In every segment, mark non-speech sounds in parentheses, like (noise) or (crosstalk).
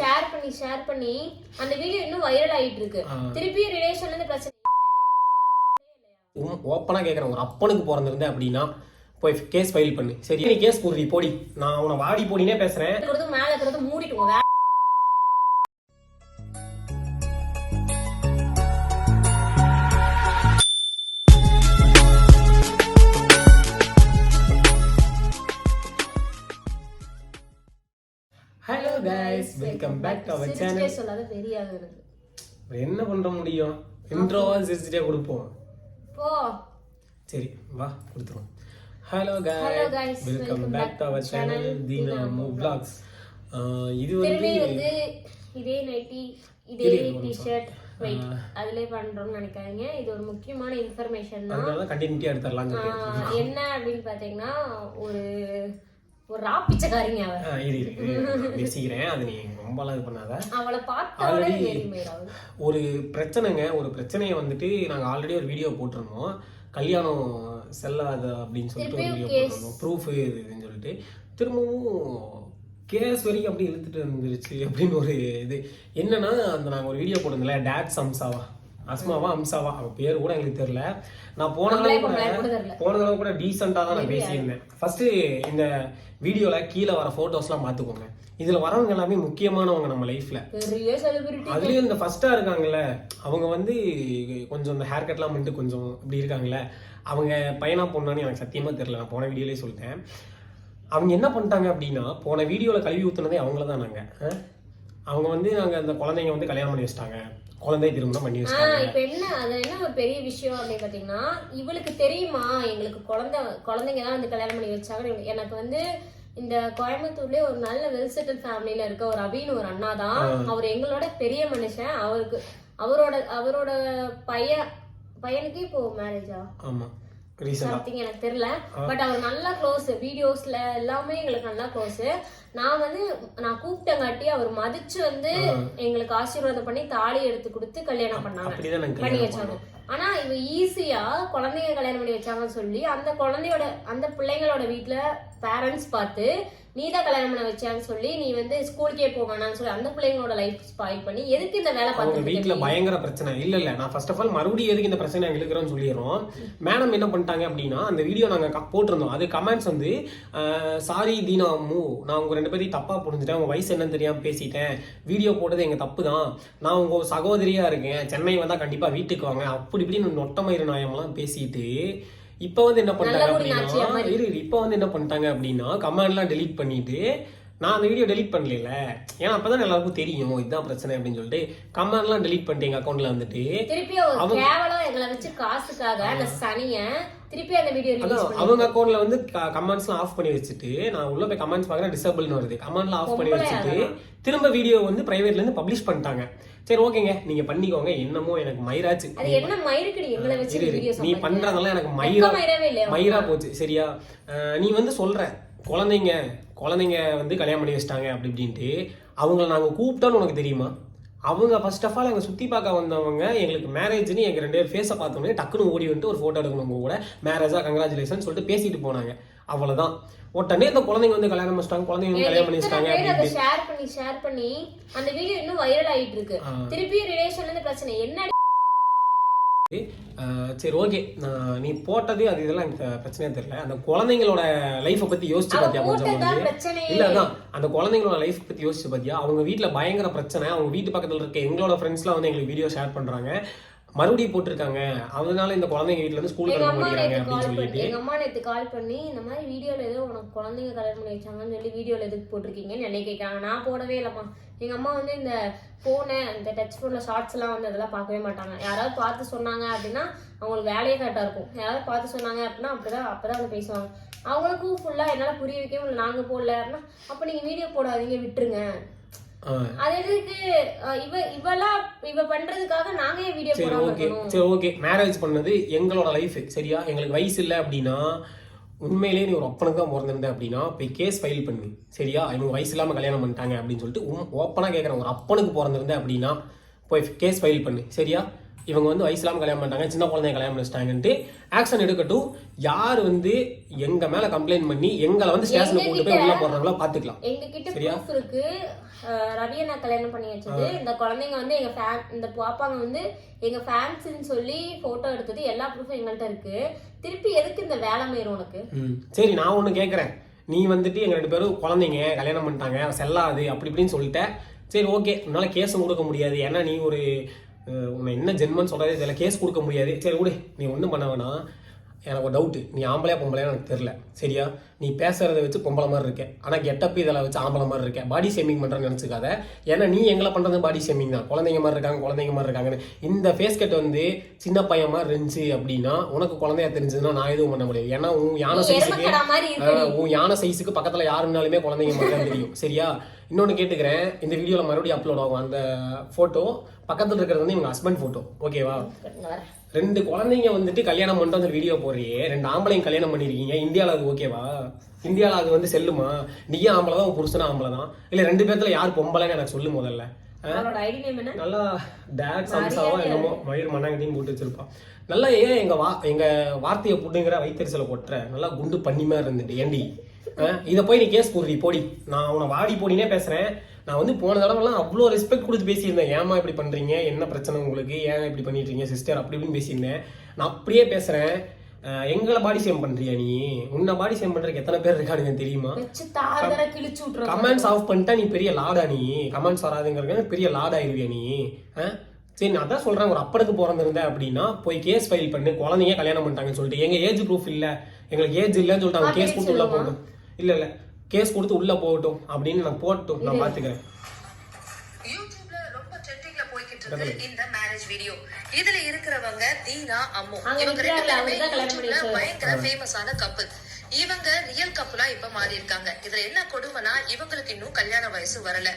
Share பண்ணி share பண்ணி. அந்த வீடியோ இன்னும் வைரல் ஆயிட்டு இருக்கு. திருப்பி ரிலேஷன்ல இருந்து பிரச்சனை. ஓப்பனாக கேட்குறேன் ஒரு அப்பனுக்கு பிறந்திருந்தேன் அப்படின்னா போய் கேஸ் ஃபைல் பண்ணு. சரி நீ கேஸ் போடுறி போடி. நான் உன வாடி போடினே பேசுறேன். இருக்கிறது மேல இருக்கிறது மூடிட்டு welcome back to our channel சொல்லாத ஆளு எனக்கு. என்ன பண்ண முடியும்? இன்ட்ரோவா சிரிச்சிட்டே கொடுப்போம். போ. சரி வா கொடுத்துருவோம். Hello guys welcome back back to our to channel channel Deena மூ vlogs. இது வந்து இதே நைட்டி இதே. டிஷர்ட் வெயிட் அதுலயே பண்றோம்னு நினைக்காதீங்க. இது ஒரு முக்கியமான இன்ஃபர்மேஷன் தான் அதனால என்ன அப்படின்னு பாத்தீங்கன்னா ஒரு ஒரு ராப்பிச்சக்காரிங்க அவ இரு பேசிக்கிறேன். அது நீ ரொம்பலாம் இது பண்ணாத. அவளை பார்த்த ஒரு பிரச்சனைங்க ஒரு பிரச்சனையை வந்துட்டு நாங்கள் ஆல்ரெடி ஒரு வீடியோ போட்டிருந்தோம். கல்யாணம் செல்லாத அப்படின்னு சொல்லிட்டு ஒரு வீடியோ போட்டிருந்தோம். ப்ரூஃப் இது இதுன்னு சொல்லிட்டு. திரும்பவும் கேஸ் வரைக்கும் அப்படி இழுத்துட்டு வந்துருச்சு அப்படின்னு ஒரு இது. என்னன்னா அந்த நாங்கள் ஒரு வீடியோ போட்டிருந்தோம்ல டேட் அம்சாவா அஸ்மாவா அம்சாவா? அவ பேர் கூட எங்களுக்கு தெரியல. நான் போன தடவை கூட. போன தடவை கூட டீசெண்டாக தான் நான் பேசியிருந்தேன். ஃபர்ஸ்ட் இந்த வீடியோல கீழே வர ஃபோட்டோஸ்லாம் பார்த்துக்கோங்க. இதுல வரவங்க எல்லாமே முக்கியமானவங்க நம்ம செலிபிரிட்டி அதுலயும் இந்த ஃபர்ஸ்டா இருக்காங்கல்ல அவங்க வந்து கொஞ்சம் இந்த ஹேர் கட்லாம் பண்ணிட்டு கொஞ்சம் இப்படி இருக்காங்கல்ல அவங்க பையனா பொண்ணான்னு எனக்கு சத்தியமா தெரியல. நான் போன வீடியோலயே சொல்லிட்டேன். அவங்க என்ன பண்ணிட்டாங்க அப்படின்னா போன வீடியோல கழுவி ஊத்துனதே அவங்கள தான் நாங்க. அஹ்? அவங்க வந்து நாங்க அந்த குழந்தைங்க வந்து கல்யாணம் பண்ணி வச்சிட்டாங்க. குழந்தை திருமணம் பண்ணி ஆஹ் இப்ப என்ன அது என்ன ஒரு பெரிய விஷயம் அப்படின்னு பாத்தீங்கன்னா இவளுக்கு தெரியுமா எங்களுக்கு குழந்தை குழந்தைங்க தான் வந்து கல்யாணம் பண்ணி வச்சாங்க எனக்கு வந்து இந்த கோயம்புத்தூர்லயே ஒரு நல்ல வெல் செட்டில் ஃபேமிலில இருக்க ஒரு அபின்னு ஒரு அண்ணா தான். அவர் எங்களோட பெரிய மனுஷன். அவருக்கு அவரோட அவரோட பையன் பையனுக்கு இப்போ மேரேஜா ஆமா. சம்திங் எனக்கு தெரியல. பட் அவர் நல்லா க்ளோஸ் வீடியோஸ்ல எல்லாமே எங்களுக்கு நல்லா க்ளோஸ் நான் வந்து நான் கூப்பிட்டங்காட்டி அவர் மதிச்சு வந்து எங்களுக்கு ஆசீர்வாதம் பண்ணி தாலி எடுத்து கொடுத்து கல்யாணம் பண்ணாங்க. பண்ணி வச்சாங்க. ஆனா இவ ஈஸியா குழந்தைங்க கல்யாணம் பண்ணி வச்சாங்கன்னு சொல்லி அந்த குழந்தையோட அந்த பிள்ளைங்களோட வீட்ல பேரண்ட்ஸ் பார்த்து நீ தான் கல்யாணம் பண்ண வச்சான்னு சொல்லி நீ வந்து ஸ்கூலுக்கே போக வேணாம்னு சொல்லி அந்த பிள்ளைங்களோட லைஃப் ஸ்பாயில் பண்ணி எதுக்கு இந்த வேலை அவங்க பார்த்துட்டு வீட்ல பயங்கர பிரச்சனை. இல்ல இல்ல. நான் ஃபர்ஸ்ட் ஆஃப் ஆல் மறுபடியும் எதுக்கு இந்த பிரச்சனை நாங்க இழுக்கிறோம்னு சொல்லிடுறோம். மேடம் என்ன பண்ணிட்டாங்க அப்படின்னா அந்த வீடியோ நாங்க க- போட்டிருந்தோம். அது கமெண்ட்ஸ் வந்து சாரி தீனா அம்மு. நான் உங்க ரெண்டு பேரையும் தப்பா புரிஞ்சுட்டேன். உங்க வயசு என்னன்னு தெரியாம பேசிட்டேன். வீடியோ போட்டது எங்க தப்பு தான். நான் உங்க சகோதரியா இருக்கேன். சென்னை வந்தா கண்டிப்பா வீட்டுக்கு வாங்க. அப்படி இப்படின்னு நொட்டமயிறு நாயம்லாம் பேசிட்டு இப்ப வந்து என்ன பண்ணிட்டாங்க அப்படின்னா இரு இப்ப வந்து என்ன பண்ணிட்டாங்க அப்படின்னா கமெண்ட்லாம் டெலீட் பண்ணிட்டு நான் அந்த வீடியோ டெலீட் பண்ணல ஏன்னா அப்பதான் எல்லாருக்கும் தெரியும் இதுதான் பிரச்சனை அப்படின்னு சொல்லிட்டு. கமெண்ட்லாம் டெலீட் பண்ணிட்டு எங்க அக்கௌண்ட்ல வந்துட்டு திருப்பி கேவலம் எங்களை வச்சு காசுக்காக அந்த சனிய திருப்பி அந்த வீடியோ அவங்க அக்கௌண்ட்ல வந்து கமெண்ட்ஸ்லாம் ஆஃப் பண்ணி வச்சுட்டு நான் உள்ள போய் கமெண்ட்ஸ் பார்க்கறேன் டிசபிள்னு வருது. கமெண்ட்லாம் ஆஃப் பண்ணி வச்சுட்டு திரும்ப வீடியோ வந்து பிரைவேட்ல இருந்து பப்ளிஷ் பண்ணிட்டாங்க. சரி ஓகேங்க. நீங்க பண்ணிக்கோங்க. என்னமோ எனக்கு மயிராச்சு. நீ பண்றதெல்லாம் எனக்கு மயிரா மயிரா போச்சு. சரியா? நீ வந்து சொல்ற. குழந்தைங்க குழந்தைங்க வந்து கல்யாணம் பண்ணி வச்சிட்டாங்க அப்படி இப்படின்ட்டு. அவங்கள நாங்க கூப்பிட்டோன்னு உனக்கு தெரியுமா? அவங்க ஃபர்ஸ்ட் ஆஃப் ஆல் அங்கே சுற்றி பார்க்க வந்தவங்க எங்களுக்கு மேரேஜ்னு எங்கள் ரெண்டு பேர் ஃபேஸை பார்த்தோன்னே டக்குன்னு ஓடி வந்துட்டு ஒரு ஃபோட்டோ எடுக்கணும் கூட. மேரேஜா கங்க்ராச்சுலேஷன் சொல்லிட்டு பேசிட்டு போனாங்க. அவ்வளவுதான். உடனே இந்த குழந்தைங்க வந்து கல்யாணம் பண்ணிச்சிட்டாங்க குழந்தைங்க வந்து கல்யாணம் பண்ணி வச்சிட்டாங்க பேர் அதை அப்படின்னு ஷேர் பண்ணி ஷேர் பண்ணி அந்த வீடியோ இன்னும் வைரல் ஆயிட்டு இருக்கு. திருப்பி ரிலேஷன்ல இருந்து பிரச்சனை. என்ன சரி ஓகே நீ போட்டது அது இதெல்லாம் எனக்கு பிரச்சனையே தெரியல. அந்த குழந்தைங்களோட லைஃப்பை பத்தி யோசிச்சு அவ பார்த்தியா கொஞ்சம் இல்ல அதான். அந்த குழந்தைங்களோட லைஃப் பத்தி யோசிச்சு பாத்தியா? அவங்க வீட்ல பயங்கர பிரச்சனை. அவங்க வீட்டு பக்கத்துல இருக்க எங்களோட ஃப்ரெண்ட்ஸ்லாம் வந்து எங்களுக்கு வீடியோ ஷேர் பண்றாங்க. மறுபடியும் போட்டிருக்காங்க. அதனால இந்த குழந்தைங்க வீட்ல இருந்து ஸ்கூலுக்கு அனுப்ப மாட்டேங்கிறாங்க அப்படின்னு கால் பண்ணி சொல்லிட்டு. எங்க அம்மா நேத்து கால் பண்ணி இந்த மாதிரி வீடியோல ஏதோ உனக்கு குழந்தைங்க கல்யாணம் பண்ணி வச்சாங்கன்னு சொல்லி வீடியோல எதுக்கு போட்டிருக்கீங்கன்னு என்னை கேட்கறாங்க நான் போடவே இல்லம்மா. எங்க அம்மா வந்து இந்த போனை இந்த டச் போன்ல ஷார்ட்ஸ் எல்லாம் வந்து அதெல்லாம் பார்க்கவே மாட்டாங்க. யாராவது பார்த்து சொன்னாங்க அப்படின்னா அவங்களுக்கு வேலையே கரெக்டா இருக்கும். யாராவது பார்த்து சொன்னாங்க அப்படின்னா அப்படிதான் அப்பதான் வந்து பேசுவாங்க. அவங்களுக்கும் ஃபுல்லா என்னால புரிய வைக்க முடியல. நாங்க போடல அப்படின்னா அப்ப நீங்க வீடியோ போடாதீங்க விட்டுருங்க. அது எதுக்கு? அஹ் இவ இவெல்லாம் இவ பண்றதுக்காக நாங்க ஏன் வீடியோ சரி ஓகே சரி ஓகே மேரேஜ் பண்ணது எங்களோட லைஃப் சரியா? எங்களுக்கு வயசு இல்லை அப்படின்னா உண்மையிலேயே நீ ஒரு அப்பனுக்கு தான் பிறந்திருந்த அப்படின்னா போய் கேஸ் ஃபைல் பண்ணு. சரியா? இவங்க வயசு இல்லாமல் கல்யாணம் பண்ணிட்டாங்க அப்படின்னு சொல்லிட்டு ஓப்பனாக கேட்குறேன் ஒரு அப்பனுக்கு பிறந்திருந்த அப்படின்னா போய் கேஸ் ஃபைல் பண்ணு. சரியா? இவங்க வந்து வயசு இல்லாம கல்யாணம் பண்ணிட்டாங்க சின்ன குழந்தைய கல்யாணம் பண்ணிச்சிட்டாங்கன்ட்டு ஆக்ஷன் எடுக்கட்டும். யார் வந்து எங்க மேல கம்ப்ளைண்ட் பண்ணி எங்களை வந்து ஸ்டேஷனுக்கு கொண்டு போய் உள்ள போடுறாங்களோ பாத்துக்கலாம் எங்க கிட்ட? ப்ரூஃப் இருக்கு. அஹ் ரவி அண்ணா கல்யாணம் பண்ணி வச்சது. இந்த குழந்தைங்க வந்து எங்க ஃபேன் இந்த பாப்பாங்க வந்து எங்க ஃபேன்ஸ்னு சொல்லி போட்டோ எடுத்தது. எல்லா ப்ரூஃபும் எங்கள்கிட்ட இருக்கு. திருப்பி எதுக்கு இந்த வேலை மயிரும் உனக்கு? சரி நான் ஒன்று கேட்குறேன் நீ வந்துட்டு எங்கள் ரெண்டு பேரும் குழந்தைங்க கல்யாணம் பண்ணிட்டாங்க செல்லாது அப்படி இப்படின்னு சொல்லிட்ட. சரி ஓகே. உன்னால கேஸும் கொடுக்க முடியாது. ஏன்னா நீ ஒரு உன்னை என்ன ஜென்மன்னு சொல்கிறதே தெரியல. கேஸ் கொடுக்க முடியாது. சரி விடு. நீ ஒன்றும் பண்ண வேணாம். எனக்கு ஒரு டவுட்டு நீ ஆம்பளையா பொம்பளையா எனக்கு தெரில சரியா? நீ பேசுறத வச்சு பொம்பளை மாதிரி இருக்க. ஆனால் கெட்டப் இதெல்லாம் வச்சு ஆம்பளை மாதிரி இருக்க. பாடி ஷேமிங் பண்ணுறேன்னு நினச்சிக்காத. ஏன்னா நீ எங்களை பண்ணுறது பாடி ஷேமிங் தான். குழந்தைங்க மாதிரி இருக்காங்க குழந்தைங்க மாதிரி இருக்காங்கன்னு. இந்த ஃபேஸ் கட் வந்து சின்ன பையன் மாதிரி இருந்துச்சு அப்படின்னா உனக்கு குழந்தையா தெரிஞ்சதுன்னா நான் எதுவும் பண்ண முடியாது. ஏன்னா உன் யானை சைஸுக்கு உன் யானை சைஸுக்கு பக்கத்துல யாருனாலுமே குழந்தைங்க மாதிரி தான் தெரியும். சரியா? இன்னொன்னு கேட்டுக்கிறேன். இந்த வீடியோல மறுபடியும் அப்லோட் ஆகும். அந்த போட்டோ பக்கத்துல இருக்கிறது வந்து இவங்க ஹஸ்பண்ட் போட்டோ ஓகேவா. ரெண்டு குழந்தைங்க வந்துட்டு கல்யாணம் பண்ணிட்டு அந்த வீடியோ போடுறியே. ரெண்டு ஆம்பளைங்க கல்யாணம் பண்ணிருக்கீங்க. இந்தியாவில் அது ஓகேவா இந்தியாவில் அது வந்து செல்லுமா? நீயும் ஆம்பளை தான் உன் புருஷனும் ஆம்பளை தான்? இல்லை ரெண்டு பேர்த்துல யார் பொம்பளைன்னு எனக்கு சொல்லு முதல்ல. நல்லா டேட் சம்சாவோ என்னமோ மயிர் மண்ணாங்கட்டின்னு போட்டு வச்சிருப்பான் நல்லா ஏன் எங்க வா எங்க வார்த்தையை புடுங்கிற வைத்தறிச்சல கொட்டுற? நல்லா குண்டு பண்ணி மாதிரி இருந்துட்டு ஏண்டி? இதை போய் நீ கேஸ் போடுறி போடி. நான் உன வாடி போடினே பேசுறேன். நான் வந்து போன தடவைலாம் அவ்வளோ ரெஸ்பெக்ட் கொடுத்து பேசியிருந்தேன். ஏமா இப்படி பண்றீங்க? என்ன பிரச்சனை உங்களுக்கு? ஏன் இப்படி பண்ணிட்டு இருக்கீங்க சிஸ்டர் அப்படி இப்படின்னு பேசியிருந்தேன். நான் அப்படியே பேசுறேன். அஹ், எங்களை பாடி சேம் பண்றியா நீ? உன்னை பாடி சேம் பண்றதுக்கு எத்தனை பேர் இருக்கானுங்க தெரியுமா? கமெண்ட்ஸ் ஆஃப் பண்ணிட்டா நீ பெரிய லாடா நீ. கமெண்ட்ஸ் வராதுங்கிறது பெரிய லாடா ஆயிருவியா நீ? சரி நான் அதான் சொல்றேன் ஒரு அப்பனுக்கு பிறந்திருந்தேன் அப்படின்னா போய் கேஸ் ஃபைல் பண்ணு குழந்தைங்க கல்யாணம் பண்ணிட்டாங்கன்னு சொல்லிட்டு. எங்க ஏஜ் ப்ரூஃப் இல்ல. எங்களுக்கு ஏஜ் இல்லைன்னு சொல்லிட்டு அவங்க கேஸ் கொடுத்து உள்ள போகட்டும். இல்ல இல்ல. கேஸ் கொடுத்து உள்ள போகட்டும் அப்படின்னு நான் போகட்டும். நான் பாத்துக்கிறேன். யூடியூப்ல ரொம்ப ட்ரெண்டிங்ல போய்கிட்டு இருக்கு இந்த மேரேஜ் வீடியோ இதுல இருக்கிறவங்க தீனா அம்மு. இவங்க ரெண்டு பேருமே. பயங்கர ஃபேமஸான கப்பல் இவங்க ரியல் கப்பலா இப்ப மாறி இருக்காங்க இதுல என்ன கொடுமைனா இவங்களுக்கு இன்னும் கல்யாண வயசு வரல.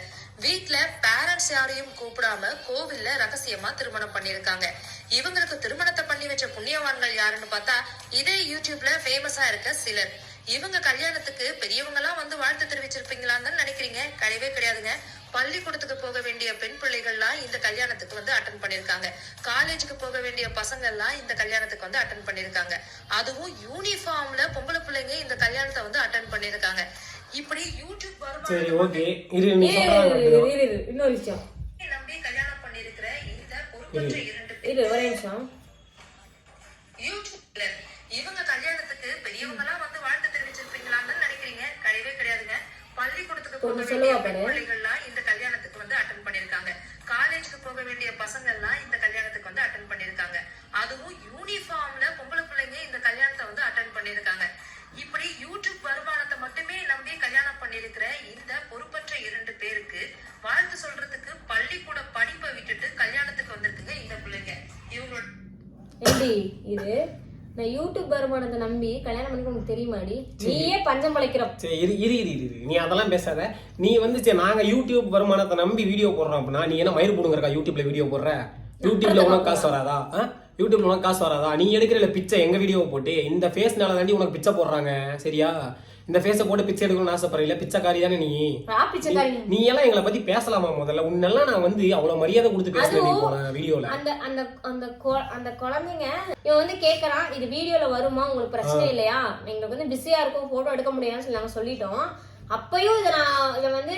வீட்ல பேரண்ட்ஸ் யாரையும் கூப்பிடாம கோவில்ல ரகசியமா திருமணம் பண்ணிருக்காங்க இவங்களுக்கு திருமணத்தை பண்ணி வச்ச புண்ணியவான்கள் யாருன்னு பார்த்தா இதே யூடியூப்ல ஃபேமஸா இருக்க சிலர். இவங்க கல்யாணத்துக்கு பெரியவங்க எல்லாம் வந்து வாழ்த்து தெரிவிச்சிருப்பீங்களான்னு தான் நினைக்கிறீங்க. கிடையவே கிடையாதுங்க. பள்ளிக்கூடத்துக்கு போக வேண்டிய பெண் பிள்ளைகள்லாம் இந்த கல்யாணத்துக்கு வந்து அட்டன் பண்ணிருக்காங்க காலேஜுக்கு போக வேண்டிய பசங்க எல்லாம் இந்த கல்யாணத்துக்கு வந்து அட்டன் பண்ணிருக்காங்க அதுவும் யூனிஃபார்ம்ல பொம்பளை பிள்ளைங்க இந்த கல்யாணத்தை வந்து அட்டன் பண்ணிருக்காங்க இப்படி யூடியூப் சரி வருமானம் ஓகே இரு நீ சொல்றாங்க இன்னொரு விஷயம். நம்பி கல்யாணம் பண்ணிருக்கிற இந்த பொறுப்பற்ற இரண்டு பேர். இரு ஒரே நிமிஷம். யூடியூப்ல இவங்க கல்யாணத்துக்கு பெரியவங்க எல்லாம் வந்து வாழ்த்து தெரிவிச்சிருப்பீங்களான்னு நினைக்கிறீங்க. கிடையவே கிடையாதுங்க. பள்ளிக்கூடத்துக்கு போக கொஞ்சம் வேண்டிய. பிள்ளைகள்லாம் இந்த கல்யாணத்துக்கு வந்து அட்டன் பண்ணிருக்காங்க காலேஜுக்கு போக வேண்டிய பசங்க எல்லாம் இந்த கல்யாணத்துக்கு வந்து அட்டன் பண்ணிருக்காங்க அதுவும் யூனிஃபார்ம்ல பொம்பளை பிள்ளைங்க இந்த கல்யாணத்தை வந்து அட்டன் பண்ணிருக்காங்க இப்படி யூடியூப் வருமானத்தை மட்டுமே நம்பி கல்யாணம் பண்ணிருக்கிற இந்த பொறுப்பற்ற இரண்டு பேருக்கு வாழ்த்து சொல்றதுக்கு பள்ளிக்கூட படிப்பை விட்டுட்டு கல்யாணத்துக்கு வந்திருக்குங்க இந்த பிள்ளைங்க இவங்களோட எப்படி இது நான் யூடியூப் வருமானத்தை நம்பி கல்யாணம் பண்ணி உனக்கு தெரியுமாடி? நீயே பஞ்சம் பழைக்கிற சரி இரு இரு இரு இரு. நீ அதெல்லாம் பேசாத. நீ வந்து சரி நாங்க யூடியூப் வருமானத்தை நம்பி வீடியோ போடுறோம் அப்படின்னா நீ என்ன மயிர் போடுங்கறக்கா யூடியூப்ல வீடியோ போடுற? யூடியூப்ல உனக்கு காசு வராதா? யூடியூப்ல உனக்கு காசு வராதா? நீ எடுக்கிற பிச்சை எங்க வீடியோவை போட்டு? இந்த ஃபேஸ்னால தாண்டி உனக்கு பிச்சை போடுறாங்க சரியா? இந்த ஃபேஸை போட்டு பிச்சை எடுக்கணும்னு ஆசைப்படுறீல பிச்சைக்காரி தானே நீ? நீ எல்லாம் எங்களை பத்தி பேசலாமா முதல்ல? உன்னெல்லாம் நான் வந்து அவ்வளவு மரியாதை கொடுத்து பேசுறேன் போன வீடியோல அந்த அந்த அந்த அந்த குழந்தைங்க இவன் வந்து கேக்குறான் இது வீடியோல வருமா? உங்களுக்கு பிரச்சனை இல்லையா? எங்களுக்கு வந்து பிஸியா இருக்கும் போட்டோ எடுக்க முடியாதுன்னு சொல்லி நாங்க சொல்லிட்டோம். அப்பயும் இதை நான் இதை வந்து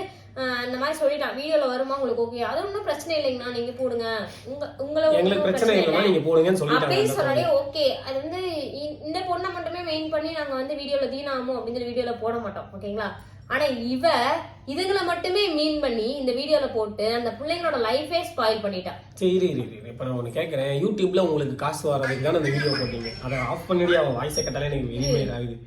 இந்த மாதிரி சொல்லிட்டான் வீடியோல வருமா? உங்களுக்கு ஓகே அது ஒன்றும் பிரச்சனை இல்லைங்கண்ணா. நீங்க போடுங்க. உங்க உங்களை எங்களுக்கு பிரச்சனை இல்லைன்னா நீங்க போடுங்கன்னு சொல்லிட்டாங்க. சொன்னாலே ஓகே அது வந்து இந்த பொண்ணை மட்டுமே மெயின் பண்ணி நாங்க வந்து வீடியோல தீனாமோ அப்படின்னு சொல்லி வீடியோல போட மாட்டோம். ஓகேங்களா ஆனா இவ இதுங்களை மட்டுமே மீன் பண்ணி இந்த வீடியோல போட்டு அந்த பிள்ளைங்களோட லைஃபே ஸ்பாயில் பண்ணிட்டா. சரி இரு இப்போ நான் ஒன்று கேட்குறேன் யூடியூப்ல உங்களுக்கு காசு வர்றதுக்கு தானே அந்த வீடியோ போட்டீங்க. அதை ஆஃப் பண்ணிட்டு அவன் வாய்ஸை கேட்டாலே எனக்கு வெளியே ஆகுது.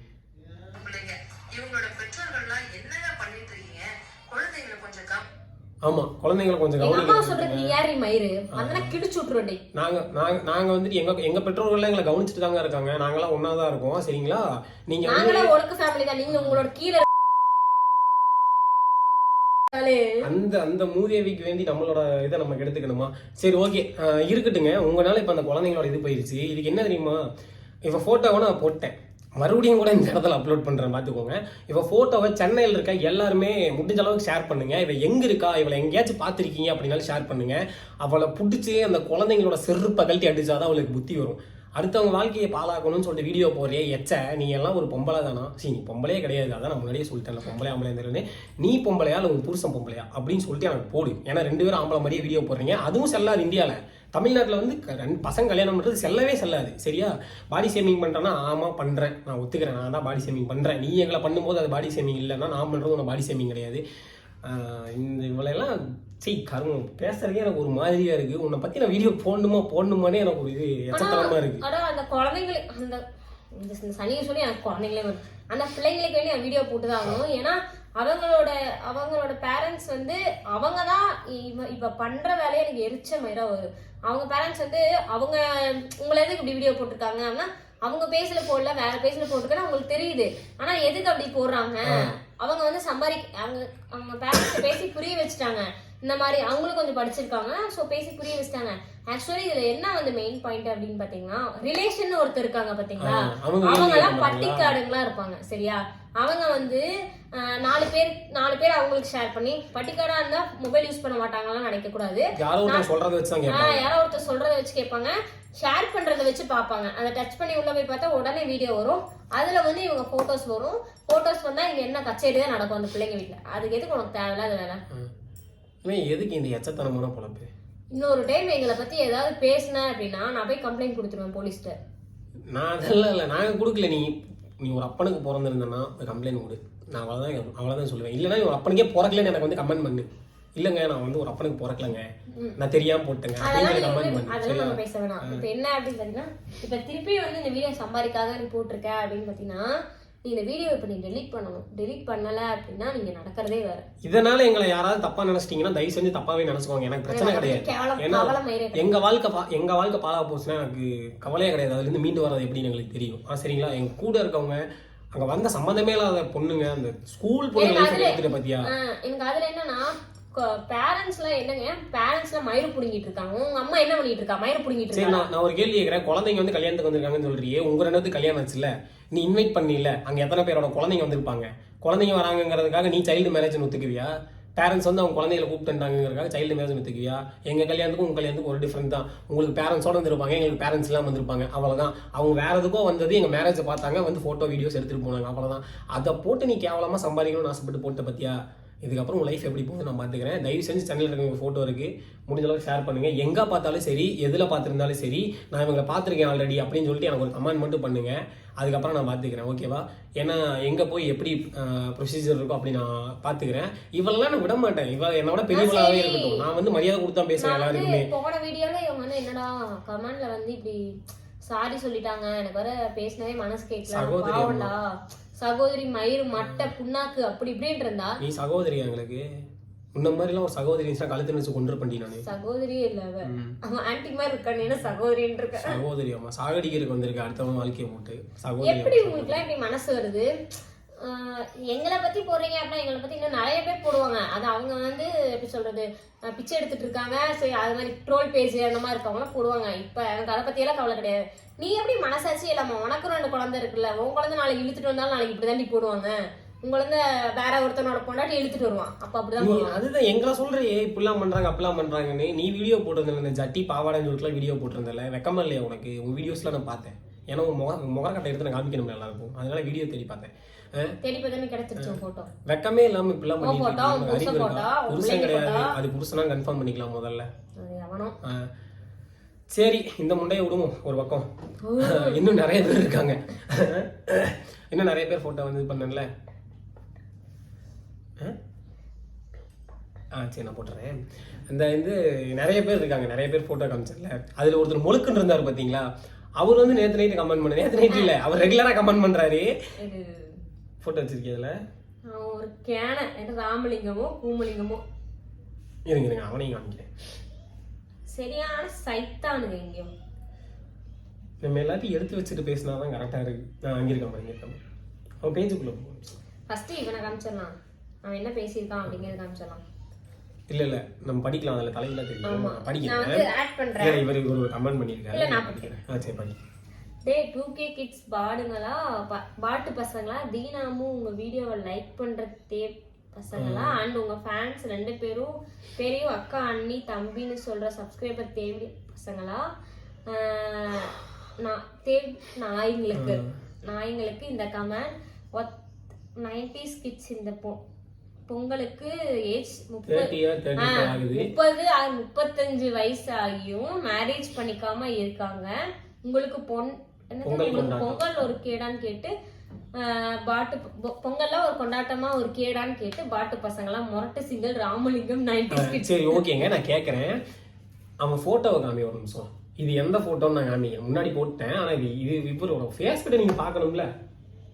ஆமா குழந்தைங்களை கொஞ்சம் கவனிக்க சொல்றது ஏறி மயிறு. அதெல்லாம் கிடிச்சு விட்டுருடி நாங்க நாங்க நாங்க வந்துட்டு எங்க எங்க பெற்றோர்கள்லாம் எங்களை கவனிச்சுட்டு தாங்க இருக்காங்க. நாங்களாம் ஒண்ணா தான் இருக்கோம் சரிங்களா? நீங்க வந்து நாங்களும் ஒழுக்க ஃபேமிலி தான். நீங்க உங்களோட கீழே. அந்த அந்த மூதேவிக்கு வேண்டி நம்மளோட இதை நம்ம எடுத்துக்கணுமா சரி ஓகே. இருக்கட்டுங்க. உங்களால இப்ப அந்த குழந்தைங்களோட இது போயிருச்சு. இதுக்கு என்ன தெரியுமா? இப்ப போட்டோவை நான் போட்டேன். மறுபடியும் கூட இந்த இடத்துல அப்லோட் பண்ணுறேன் பார்த்துக்கோங்க. இப்போ ஃபோட்டோவை சென்னையில் இருக்க எல்லாருமே முடிஞ்ச அளவுக்கு ஷேர் பண்ணுங்கள் இவள் எங்கே இருக்கா? இவளை எங்கேயாச்சும் பார்த்துருக்கீங்க அப்படின்னாலும் ஷேர் பண்ணுங்கள் அவளை பிடிச்சி அந்த குழந்தைங்களோட செருப்பை கழட்டி அடிச்சாதான் அவளுக்கு புத்தி வரும். அடுத்தவங்க வாழ்க்கையை பாலாக்கணும்னு சொல்லிட்டு வீடியோ போறியே எச்ச நீ எல்லாம் ஒரு பொம்பளை தானா? சரி நீ பொம்பளையே கிடையாது. அதான் நான் முன்னாடியே சொல்லிட்டேன் பொம்பளை ஆம்பளை தெரியுது நீ பொம்பளையா இல்லை உன் புருஷன் பொம்பளையா? அப்படின்னு சொல்லிட்டு எனக்கு போடு. ஏன்னா ரெண்டு பேரும் ஆம்பளை மாதிரியே வீடியோ போடுறீங்க. அதுவும் செல்லாது இந்தியாவில் தமிழ்நாட்டில் வந்து பசங்க கல்யாணம் பண்ணுறது செல்லவே செல்லாது. சரியா? பாடி ஷேமிங் பண்ணுறேன்னா ஆமாம் பண்ணுறேன் நான் ஒத்துக்கிறேன். நான் தான் பாடி ஷேமிங் பண்ணுறேன் நீ எங்களை பண்ணும்போது அது பாடி ஷேமிங் இல்லைன்னா நான் பண்ணுறது உனக்கு பாடி ஷேமிங் கிடையாது. இந்த இவளெல்லாம் சீ கருமம் பேசுறதுக்கே எனக்கு ஒரு மாதிரியா இருக்கு. உன்னை பத்தி நான் வீடியோ போடணுமா போடணுமானே எனக்கு ஒரு இது எச்சத்தனமா இருக்கு. ஆனா அந்த குழந்தைங்களுக்கு அந்த இந்த இந்த சனியை சொல்லி எனக்கு குழந்தைங்களே அந்த பிள்ளைங்களுக்கு வேண்டி நான் வீடியோ போட்டு தான் ஆகணும். ஏன்னா அவங்களோட அவங்களோட பேரண்ட்ஸ் வந்து அவங்க தான் இவ இப்ப பண்ற வேலையை எனக்கு எரிச்ச மயிரா வரும். அவங்க பேரண்ட்ஸ் வந்து அவங்க உங்களை எதுக்கு இப்படி வீடியோ போட்டிருக்காங்க? அப்படின்னா அவங்க பேசல போடல வேற பேசல போட்டிருக்கேன்னு அவங்களுக்கு தெரியுது. ஆனா எதுக்கு அப்படி போடுறாங்க? அவங்க வந்து சம்பாதி அவங்க அவங்க பேரண்ட்ஸ் பேசி புரிய வச்சுட்டாங்க. இந்த மாதிரி அவங்களும் கொஞ்சம் படிச்சிருக்காங்க. ஸோ பேசி புரிய வச்சுட்டாங்க. ஆக்சுவலி இதுல என்ன வந்து மெயின் பாயிண்ட் அப்படின்னு பாத்தீங்கன்னா ரிலேஷன் ஒருத்தர் இருக்காங்க பாத்தீங்களா? அவங்க எல்லாம்? பட்டிக்காடுங்களா இருப்பாங்க சரியா? அவங்க வந்து நாலு பேர் நாலு பேர் அவங்களுக்கு ஷேர் பண்ணி பட்டிக்காடா இருந்தா மொபைல் யூஸ் பண்ண மாட்டாங்கலாம் நினைக்க கூடாது யாரோ ஒருத்தர் சொல்றத வச்சு கேட்பாங்க. ஷேர் பண்றத வச்சு பார்ப்பாங்க. அதை டச் பண்ணி உள்ள போய் பார்த்தா உடனே வீடியோ வரும். அதுல வந்து இவங்க போட்டோஸ் வரும். போட்டோஸ் வந்தா இங்க என்ன கச்சேரி தான் நடக்கும் அந்த பிள்ளைங்க வீட்ல. அதுக்கு எதுக்கு உனக்கு தேவையில்லாத வேலை? இவன் எதுக்கு இந்த எச்சத்தனமான பொழப்பு? இன்னொரு டைம் எங்களை பத்தி ஏதாவது பேசுன அப்படின்னா நான் போய் கம்ப்ளைண்ட் கொடுத்துருவேன் போலீஸ்ட்ட நான் அதெல்லாம் இல்லை நாங்கள் கொடுக்கல. நீ நீ ஒரு அப்பனுக்கு பிறந்திருந்தேன்னா கம்ப்ளைண்ட் கொடு. நான் அவ்வளோதான் அவ்வளோதான் சொல்லுவேன். இல்லைன்னா ஒரு அப்பனுக்கே பிறக்கலன்னு எனக்கு வந்து கமெண்ட் பண்ணு. இல்லைங்க நான் வந்து ஒரு அப்பனுக்கு பிறக்கலங்க. நான் தெரியாம போட்டேங்க அப்படின்னு கமெண்ட் பண்ணு. அதெல்லாம் நம்ம பேச வேணாம். இப்ப என்ன அப்படின்னு பாத்தீங்கன்னா இப்ப திருப்பி வந்து இந்த வீடியோ சம்பாதிக்காக நீ போட்டிருக்க அப்படின்னு பாத்தீங்கன்னா நீ இந்த வீடியோ இப்ப நீ டெலீட் பண்ணணும். டெலீட் பண்ணல அப்படின்னா நீங்க நடக்கிறதே வேற. இதனால எங்களை யாராவது தப்பா நினைச்சிட்டீங்கன்னா தயவு செஞ்சு தப்பாவே நினைச்சுக்கோங்க. எனக்கு பிரச்சனை கிடையாது. ஏன்னா கவலை மயிரே எங்க வாழ்க்கை பா- எங்க வாழ்க்கை பாழா போச்சுன்னா எனக்கு கவலையே கிடையாது. அதுல இருந்து மீண்டு வர்றது எப்படின்னு எங்களுக்கு தெரியும். ஆ சரிங்களா? எங்க கூட இருக்கவங்க அங்க வந்த சம்மந்தமே இல்லாத பொண்ணுங்க அந்த ஸ்கூல் பொண்ணு எனக்கு லைஃப் அதுல- எடுத்துட்டு பாத்தியா? ஆஹ் எனக்கு அதுல என்னன்னா பேரண்ட்ஸ்லாம் என்னங்க? பேரண்ட்ஸ்லாம் மயிறு புடுங்கிட்டு இருக்காங்க. உங்க அம்மா என்ன பண்ணிட்டு இருக்கா? மயிறு புடுங்கிட்டு சரி இருக்கா நான் நான் ஒரு கேள்வி கேட்கிறேன் குழந்தைங்க வந்து கல்யாணத்துக்கு வந்திருக்காங்கன்னு சொல்றியே. உங்க ரெண்டு கல்யாணம் ஆச்சுல நீ இன்வைட் பண்ணல. அங்க எத்தனை பேரோட குழந்தைங்க வந்திருப்பாங்க? குழந்தைங்க வராங்கங்கிறதுக்காக நீ சைல்டு மேரேஜ் ஒத்துக்குவியா? பேரண்ட்ஸ் வந்து அவங்க குழந்தைகளை கூப்பிட்டுட்டாங்கிறதுக்காக சைல்டு மேரேஜ் ஒத்துக்குவியா? எங்க கல்யாணத்துக்கும் உங்க கல்யாணத்துக்கும் ஒரு டிஃப்ரெண்ட் தான். உங்களுக்கு பேரண்ட்ஸோட வந்திருப்பாங்க எங்களுக்கு பேரண்ட்ஸ் எல்லாம் வந்திருப்பாங்க. அவ்வளவுதான். அவங்க வேற எதுக்கோ வந்தது எங்க மேரேஜை பார்த்தாங்க வந்து போட்டோ வீடியோஸ் எடுத்துட்டு போனாங்க. அவ்வளவுதான். அதை போட்டு நீ கேவலமா சம்பாதிக்கணும்னு ஆசைப்பட்டு போட்ட பத்தியா? இதுக்கப்புறம் உங்க லைஃப் எப்படி போகுது நான் பார்த்துக்கிறேன். தயவு செஞ்சு சேனலில் இருக்க ஃபோட்டோ இருக்கு. முடிஞ்ச அளவுக்கு ஷேர் பண்ணுங்க. எங்க பார்த்தாலும் சரி எதுல பார்த்துருந்தாலும் சரி நான் இவங்களை பார்த்துருக்கேன் ஆல்ரெடி அப்படின்னு சொல்லிட்டு எனக்கு ஒரு கமெண்ட் மட்டும் பண்ணுங்க. அதுக்கப்புறம் நான் பார்த்துக்கிறேன் ஓகேவா ஏன்னா எங்க போய் எப்படி ப்ரொசீஜர் இருக்கோ அப்படி நான் பார்த்துக்கிறேன். இவளெல்லாம் நான் விட மாட்டேன். இவ என்னோட பெரியவளாவே சரி. இருக்கட்டும். நான் வந்து மரியாதை கொடுத்தா பேசுறேன் நான் எல்லாருக்குமே. போன வீடியோல இவங்க வந்து என்னடா கமெண்ட்ல வந்து இப்படி சாரி சொல்லிட்டாங்க. எனக்கு வர பேசினவே மனசு கேட்கல. சகோதரி மயிறு மட்டை புண்ணாக்கு அப்படி இப்படின்னு இருந்தா? நீ சகோதரி எங்களுக்கு. முன்ன மாதிரிலாம் ஒரு சகோதரி இருந்துச்சுன்னா கழுத்து நினைச்சு கொண்டு பண்ணி நான். சகோதரியே இல்ல அவ. அவன் ஆன்டி மாதிரி இருக்கா? நீ என்ன சகோதரின்னு இருக்க? சகோதரி அம்மா சாகடிக்கிறதுக்கு வந்திருக்க அடுத்தவங்க வாழ்க்கையை போட்டு. சகோதரி எப்படி உங்களுக்கு இப்படி மனசு வருது? எங்களை பத்தி போடுறீங்க அப்படின்னா எங்களை பத்தி இன்னும் நிறைய பேர் போடுவாங்க. அது அவங்க வந்து எப்படி சொல்றது ஆஹ் பிச்சை எடுத்துட்டு இருக்காங்க. சரி அது மாதிரி ட்ரோல் பேஜ் அந்த மாதிரி இருக்கவங்களாம் போடுவாங்க. இப்ப எனக்கு அதை பத்தி எல்லாம் கவலை கிடையாது. நீ எப்படி மனசாட்சி இல்லாம உனக்கும் ரெண்டு குழந்தை இருக்குல்ல உன் குழந்தை நாளைக்கு இழுத்துட்டு வந்தாலும் நாளைக்கு இப்படி தாண்டி போடுவாங்க. உங்க குழந்தை வேற ஒருத்தனோட பொண்டாட்டி இழுத்துட்டு வருவான். அப்ப அப்படிதான் அதுதான் எங்களை சொல்றியே இப்படிலாம் பண்றாங்க அப்படிலாம் பண்றாங்கன்னு. நீ வீடியோ போட்டிருந்தல இந்த ஜட்டி பாவாடைன்னு சொல்லிட்டுலாம் வீடியோ போட்டிருந்தல? வெக்கமா இல்லையா உனக்கு? உன் வீடியோஸ்லாம் நான் பார்த்தேன். ஏன்னா உன் முக முகக்கட்டை எடுத்து நான் காமிக்கணும் எல்லாருக்கும். அதனால வீடியோ தேடி பார்த்தேன். வெக்கமே இல்லாம இப்படிலாம் பண்ணிட்டு புருஷன் கிடையாது. அது புருஷனா கன்ஃபார்ம் பண்ணிக்கலாம் முதல்ல. சரி இந்த முண்டையை விடுவோம் ஒரு பக்கம். இன்னும் நிறைய பேர் இருக்காங்க. இன்னும் நிறைய பேர் போட்டோ வந்து இது பண்ணல. ஆ? சரி நான் போட்டுறேன். இந்த இது நிறைய பேர் இருக்காங்க. நிறைய பேர் போட்டோ காமிச்சல அதுல ஒருத்தர் முழுக்குன்னு இருந்தாரு பாத்தீங்களா? அவர் வந்து நேத்து நைட்டு கமெண்ட் பண்ண நேத்து நைட் இல்ல அவர் ரெகுலரா கமெண்ட் பண்றாரு. இது போட்டோ வச்சிருக்கீங்கல்ல ஒரு கேனை. என்ன ராமலிங்கமோ பூமலிங்கமோ? இருங்க இருங்க. அவனையும் காமிக்கிறேன். சரியான சைத்தானுங்க எங்கேயும் நம்ம எல்லாத்தையும் எடுத்து வச்சுட்டு பேசினாதான் கரெக்டா இருக்கு. நான் அங்கிருக்காம அங்கிருக்காம அவன் பேஜுக்குள்ள போ. ஃபர்ஸ்ட் இவனை காமிச்சிடலாம். அவன் என்ன பேசியிருக்கான் அப்படிங்கறத காமிச்சிடலாம். இல்ல இல்ல. நம்ம படிக்கலாம். அதுல தலையில தெரியும். படிக்கிறேன் இவர் ஒரு கமெண்ட் பண்ணியிருக்காரு. நான் படிக்கிறேன். ஆ சரி படி டே டூ கே கிட்ஸ் பாடுங்களா? ப- பாட்டு பசங்களா? தீனாமும் உங்க வீடியோவை லைக் பண்ற தே பசங்களா அண்ட் உங்க ஃபேன்ஸ் ரெண்டு பேரும் பேரையும் அக்கா அண்ணி தம்பின்னு சொல்ற சப்ஸ்கிரைபர் தேவி பசங்களா? நான் தேவ் நாய்ங்களுக்கு நாய்ங்களுக்கு இந்த கமெண்ட் ஒத் நைன்டிஸ் கிட்ஸ் இந்த பொ பொங்கலுக்கு ஏஜ் முப்பது முப்பது முப்பத்தஞ்சு வயசு ஆகியும் மேரேஜ் பண்ணிக்காம இருக்காங்க. உங்களுக்கு பொன்? பொங்கல் ஒரு கேடான்னு கேட்டு பாட்டு பொங்கல்ல ஒரு கொண்டாட்டமா ஒரு கேடான்னு கேட்டு பாட்டு பசங்களாம் முரட்டு சிங்கிள் ராமலிங்கம் நைன்டி சரி ஓகேங்க நான் கேட்குறேன் அவன் ஃபோட்டோவை காமி ஒரு நிமிஷம். இது எந்த ஃபோட்டோன்னு நான் காமிக்கிறேன் முன்னாடி போட்டேன் ஆனால் இது இது இவரோட ஃபேஸ் கிட்ட நீங்கள் பார்க்கணும்ல?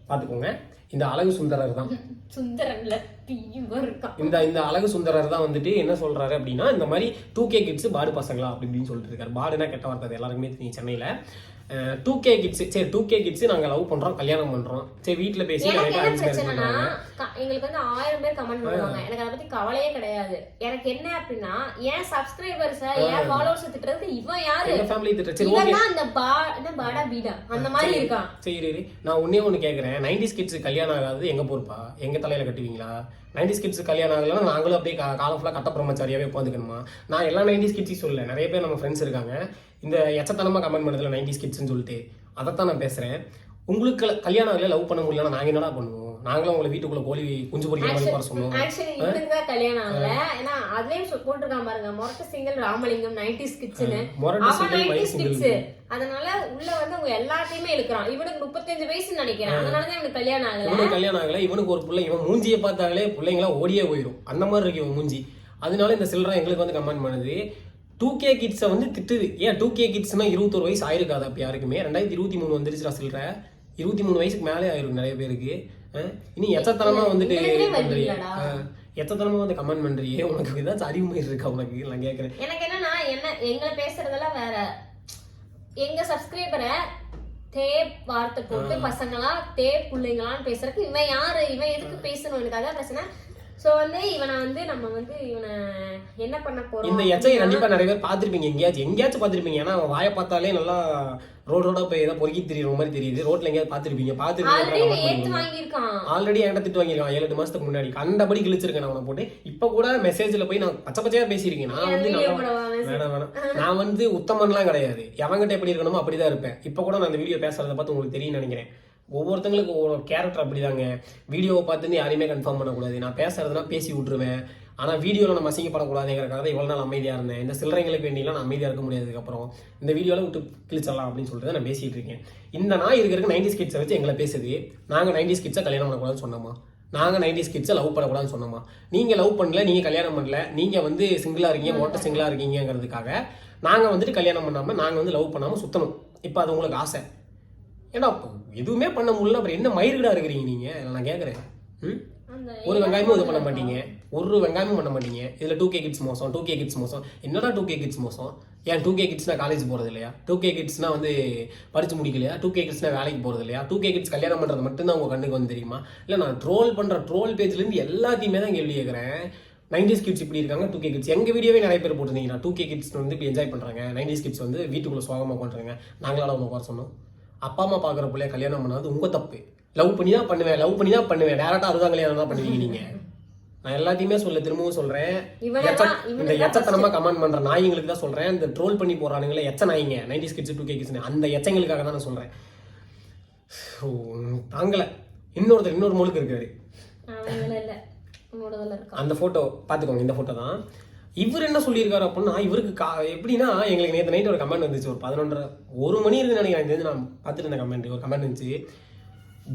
பார்த்துக்கோங்க. இந்த அழகு சுந்தரர் தான். (laughs) சுந்தரன்ல இந்த இந்த அழகு சுந்தரர் தான் வந்துட்டு என்ன சொல்றாரு அப்படின்னா இந்த மாதிரி டூ கே கிட்ஸ் பாடு பசங்களா அப்படி இப்படின்னு சொல்லிட்டு இருக்காரு. பாடுனா கெட்ட வார்த்தை எல்லாருக்குமே தெரியும் சென்னையில. டூ கே கிட்ஸ் சரி டூ கே கிட்ஸ் நாங்க லவ் பண்றோம் கல்யாணம் பண்றோம். சரி வீட்ல பேசி எனக்கு என்ன பிரச்சனைனா எங்களுக்கு வந்து ஆயிரம் பேர் கமெண்ட் பண்ணுவாங்க. எனக்கு அதை பத்தி கவலையே கிடையாது. எனக்கு என்ன அப்படின்னா ஏன் சப்ஸ்கிரைபர்ஸ் ஏன் ஃபாலோவர்ஸ் திட்டுறதுக்கு இவன் யாரு? எங்க ஃபேமிலி திட்ட சரி ஓகே அந்த பா என்ன பாடா பீடா? அந்த மாதிரி இருக்கான். சரி இரு. நான் ஒன்னே ஒன்று கேட்குறேன் நைன்டிஸ் கிட்ஸ் கல்யாணம் ஆகாது எங்க பொறுப்பா? எங்க தலையில கட்டுவீங்களா? நைன்டிஸ் கிட்ஸ் கல்யாணம் ஆகலைன்னா நாங்களும் அப்படியே காலம் ஃபுல்லாக கட்ட பிரம்மச்சாரியாவே உட்காந்துக்கணுமா? நான் எல்லா நைன்டிஸ் கிட்ஸையும் சொல்லல. நிறைய பேர் நம்ம ஃப்ரெண்ட்ஸ் இருக்காங்க. இந்த எச்சத்தனமா கமெண்ட் பண்ணதுல நைன்டிஸ் கிட்ஸ்னு சொல்லிட்டு அதைத்தான் நான் பேசுறேன். உங்களுக்கு கல்- கல்யாணம் ஆகல லவ் பண்ண முடியலன்னா நாங்க என்னடா பண்ணுவோம்? நாங்களும் உங்களை வீட்டுக்குள்ள கோழி குஞ்சு பொறிக்கிற மாதிரி போற சொன்னோம் ஆக்சுவலி கல்யாணம் ஆகல. ஏன்னா அதுலயும் போட்டிருக்கான் பாருங்க மொரட்டு சிங்கிள் ராமலிங்கம் நைன்டிஸ் கிட்ஸ்னு அவன் நைன்டிஸ். கிட்ஸ் அதனால உள்ள வந்து அவங்க எல்லாத்தையுமே இழுக்கிறான். இவனுக்கு முப்பத்தஞ்சு வயசுன்னு நினைக்கிறேன். அதனாலதான் இவனுக்கு கல்யாணம் ஆகல. இவனுக்கு கல்யாணம் ஆகல. இவனுக்கு ஒரு பிள்ளை இவன் மூஞ்சியை பார்த்தாலே பிள்ளைங்களா ஓடியே போயிடும் அந்த மாதிரி இருக்கு இவன் மூஞ்சி. அதனால இந்த சில்லறை எங்களுக்கு வந்து கமெண்ட் பண்ணுது. டூ கே கிட்ஸை வந்து திட்டுது. ஏன் டூ கே கிட்ஸ்னா இருபத்தொரு வயசு ஆயிருக்காது அப்போ யாருக்குமே. ரெண்டாயிரத்தி இருபத்தி மூணு வந்துருச்சுடா சில்லற இருபத்தி மூணு வயசுக்கு மேலே ஆயிருக்கு நிறைய பேருக்கு. இனி எச்சத்தனமா வந்துட்டு எச்சத்தனமா வந்து கமெண்ட் பண்றியே. உனக்கு ஏதாச்சும் அறிவு இருக்கா உனக்கு? நான் கேட்கறேன் எனக்கு என்னன்னா என்ன எங்களை பேசுறதெல்லாம் வேற. எங்க சப்ஸ்கிரைபரை தே வார்த்தை போட்டு பசங்களா தே பிள்ளைங்களான்னு பேசுறதுக்கு இவன் யாரு? இவன் எதுக்கு பேசணும்? எனக்கு அதான் பிரச்சனை சோ வந்து இவனை வந்து நம்ம வந்து இவனை என்ன பண்ண போறோம் இந்த எச்சையை கண்டிப்பா நிறைய பேர் பார்த்திருப்பீங்க. எங்கேயாச்சும் எங்கேயாச்சும் பார்த்திருப்பீங்க. ஏன்னா அவன் வாயை பார்த்தாலே நல்லா ரோட் ரோடா போய் ஏதோ பொறுக்கி தெரியுற மாதிரி தெரியுது. ரோட்ல எங்கேயாவது பார்த்திருப்பீங்க. ஆல்ரெடி பார்த்துருப்பீங்க ஆல்ரெடி என்கிட்ட திட்டு வாங்கிருக்கான் ஏழு எட்டு மாசத்துக்கு முன்னாடி. கண்டபடி கிழிச்சிருக்கேன் அவனை போட்டு. இப்ப கூட மெசேஜ்ல போய் நான் பச்சை பச்சையா பேசியிருக்கேன். நான் வந்து? வேணாம் வேணாம் நான் வந்து உத்தமன்லாம் கிடையாது. எவன்கிட்ட எப்படி இருக்கணுமோ அப்படிதான் இருப்பேன். இப்ப கூட நான் அந்த வீடியோ பேசுறத பார்த்து உங்களுக்கு தெரியும் நினைக்கிறேன். ஒவ்வொருத்தங்களுக்கு ஒரு கேரக்டர் அப்படிதாங்க. வீடியோவை பார்த்து யாரையுமே கன்ஃபார்ம் பண்ணக்கூடாது. நான் பேசுறதுனா பேசி விட்டுருவேன். ஆனா வீடியோல நம்ம அசிங்கப்படக்கூடாதுங்கிறக்காக தான் இவ்வளவு நாள் அமைதியா இருந்தேன். இந்த சில்லறைங்களுக்கு வேண்டியெல்லாம் நான் அமைதியா இருக்க முடியாதுக்கு அப்புறம் இந்த வீடியோல விட்டு கிழிச்சிடலாம் அப்படின்னு சொல்லிட்டு நான் பேசிட்டு இருக்கேன். இந்த நாய் இருக்கிற நைன்டிஸ் கிட்ஸை வச்சு எங்களை பேசுது. நாங்க நைன்டிஸ் கிட்ஸை கல்யாணம் பண்ணக்கூடாதுன்னு சொன்னோமா? நாங்க நைன்டிஸ் கிட்ஸை லவ் பண்ணக்கூடாதுன்னு சொன்னோமா? நீங்க லவ் பண்ணல நீங்க கல்யாணம் பண்ணல நீங்க வந்து சிங்கிளா இருக்கீங்க ஓட்ட சிங்கிளா இருக்கீங்கிறதுக்காக நாங்க வந்துட்டு கல்யாணம் பண்ணாம நாங்க வந்து லவ் பண்ணாம சுத்தணும். இப்போ அது உங்களுக்கு ஆசை. ஏன்னா எதுவுமே பண்ண முடியல. அப்புறம் என்ன மயிருடா இருக்கிறீங்க நீங்க? நான் கேட்குறேன் ம்? ஒரு வெங்காயமும் இது பண்ண மாட்டீங்க. ஒரு வெங்காயமும் பண்ண மாட்டீங்க. இதுல டூ கே கிட்ஸ் மோசம் டூ கே கிட்ஸ் மோசம். என்னடா டூ கே கிட்ஸ் மோசம்? ஏன் டூ கே கிட்ஸ்னா காலேஜ் போறது இல்லையா? டூ கே கிட்ஸ்னா வந்து படிச்சு முடிக்கலையா? டூ கே கிட்ஸ்னா வேலைக்கு போறது இல்லையா? டூ கே கிட்ஸ் கல்யாணம் பண்றது மட்டும்தான் உங்க கண்ணுக்கு வந்து தெரியுமா? இல்ல நான் ட்ரோல் பண்ற ட்ரோல் பேஜ்ல இருந்து எல்லாத்தையுமே தான் கேள்வி கேட்கறேன் நைன்டிஸ் கிட்ஸ் இப்படி இருக்காங்க டூ கே கிட்ஸ் எங்க வீடியோவே நிறைய பேர் போட்டிருந்தீங்க டூ கே கிட்ஸ் வந்து இப்படி என்ஜாய் பண்றாங்க. நைன்டிஸ் கிட்ஸ் வந்து வீட்டுக்குள்ள சோகமா பண்றாங்க நாங்களால அவங்க குறை சொன்னோம். அப்பா அம்மா பாக்குற பிள்ளைய கல்யாணம் பண்ணாது உங்க தப்பு. லவ் பண்ணி தான் பண்ணுவேன் லவ் பண்ணி தான் பண்ணுவேன் டேரக்டா அதுதான் கல்யாணம் தான் பண்ணுவீங்க நீங்க நான் எல்லாத்தையுமே சொல்ல திரும்பவும் தான் இந்த இவனை தான் எச்சத்தனமா கமெண்ட் பண்ற நாய்ங்களுக்கு தான் சொல்றேன். இந்த ட்ரோல் பண்ணி போறானுங்களே எச்ச நாய்ங்க. Nineties kids two K kids அந்த எச்சங்களுக்காக தான் நான் சொல்றேன். ஓ, தாங்கல. இன்னொருத்தர் இன்னொரு முழுக்கு இருக்காரு. அந்த போட்டோ பாத்துக்கோங்க இந்த போட்டோ தான். இவர் என்ன சொல்லியிருக்காரு அப்படின்னா இவருக்கு கா எப்படின்னா எங்களுக்கு நேற்று நைட் ஒரு கமெண்ட் வந்துச்சு. ஒரு பதினொன்றரை ஒரு மணி இருந்து நினைக்கிறேன். தெரிஞ்சு நான் பார்த்துட்டு இருந்த கமெண்ட் ஒரு கமெண்ட் இருந்துச்சு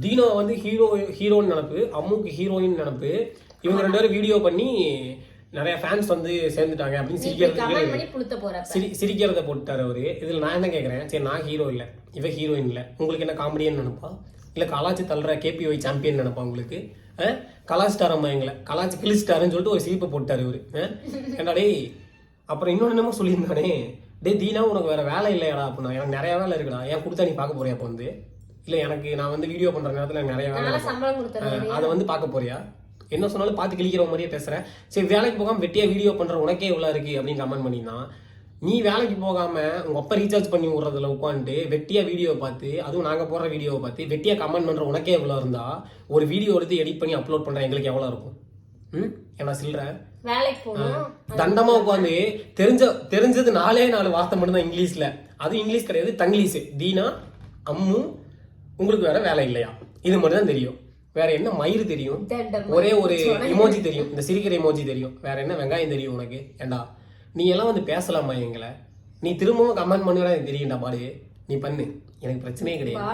தீனோ வந்து ஹீரோ ஹீரோன்னு நினப்பு அம்முக்கு ஹீரோயின் நினப்பு. இவங்க ரெண்டு பேரும் வீடியோ பண்ணி நிறைய ஃபேன்ஸ் வந்து சேர்ந்துட்டாங்க அப்படின்னு சிரிக்கிறது சிரி சிரிக்கிறத போட்டுட்டாரு அவரு. இதுல நான் என்ன கேட்குறேன் சரி நான் ஹீரோ இல்லை. இவ ஹீரோயின் இல்லை. உங்களுக்கு என்ன காமெடியன்னு நினைப்பா? இல்லை கலாச்சி தள்ளுற கேபிஒய் சாம்பியன் நினைப்பா உங்களுக்கு? அம்மா எங்களை கலாச்சி கிழிச்சிட்டாருன்னு சொல்லிட்டு ஒரு சிரிப்பை போட்டாரு இவரு? ஏன்டா டேய் அப்புறம் இன்னொன்று என்னமோ சொல்லியிருந்தானே டேய் தீனா உனக்கு வேற வேலை இல்லையாடா அப்படின்னா எனக்கு நிறைய வேலை இருக்குடா. ஏன் கொடுத்தா நீ பார்க்க போறியா அப்போ வந்து? இல்லை எனக்கு நான் வந்து வீடியோ பண்ற நேரத்தில் நிறைய வேலை அதை வந்து பார்க்க போறியா? என்ன சொன்னாலும் பார்த்து கிழிக்கிற மாதிரியே பேசுறேன் சரி வேலைக்கு போகாம வெட்டியா வீடியோ பண்ற உனக்கே இவ்வளோ இருக்கு அப்படின்னு கமெண்ட் பண்ணியிருந்தான். நீ வேலைக்கு போகாம உங்க அப்பா ரீசார்ஜ் பண்ணி விடுறதுல உட்காந்துட்டு வெட்டியா வீடியோ பார்த்து அதுவும் நாங்க போடுற வீடியோவை பார்த்து வெட்டியா கமெண்ட் பண்ற உனக்கே எவ்வளவு இருந்தா ஒரு வீடியோ எடுத்து எடிட் பண்ணி அப்லோட் பண்ற எங்களுக்கு எவ்வளவு இருக்கும்? ம்? என்ன சில்லற தண்டமா உட்காந்து தெரிஞ்ச தெரிஞ்சது நாலே நாலு வார்த்தை மட்டும்தான் இங்கிலீஷ்ல. அது இங்கிலீஷ் கிடையாது தங்கிலீஷ். தீனா அம்மு உங்களுக்கு வேற வேலை இல்லையா? இது மட்டும் தான் தெரியும். வேற என்ன மயிறு தெரியும். ஒரே ஒரு இமோஜி தெரியும். இந்த சிரிக்கிற இமோஜி தெரியும். வேற என்ன வெங்காயம் தெரியும் உனக்கு? ஏண்டா? நீ எல்லாம் வந்து பேசலாமா எங்களை? நீ திரும்பவும் கமெண்ட் பண்ணுவேன் எனக்கு தெரியும்டா பாடு. நீ பண்ணு. எனக்கு பிரச்சனையே கிடையாது.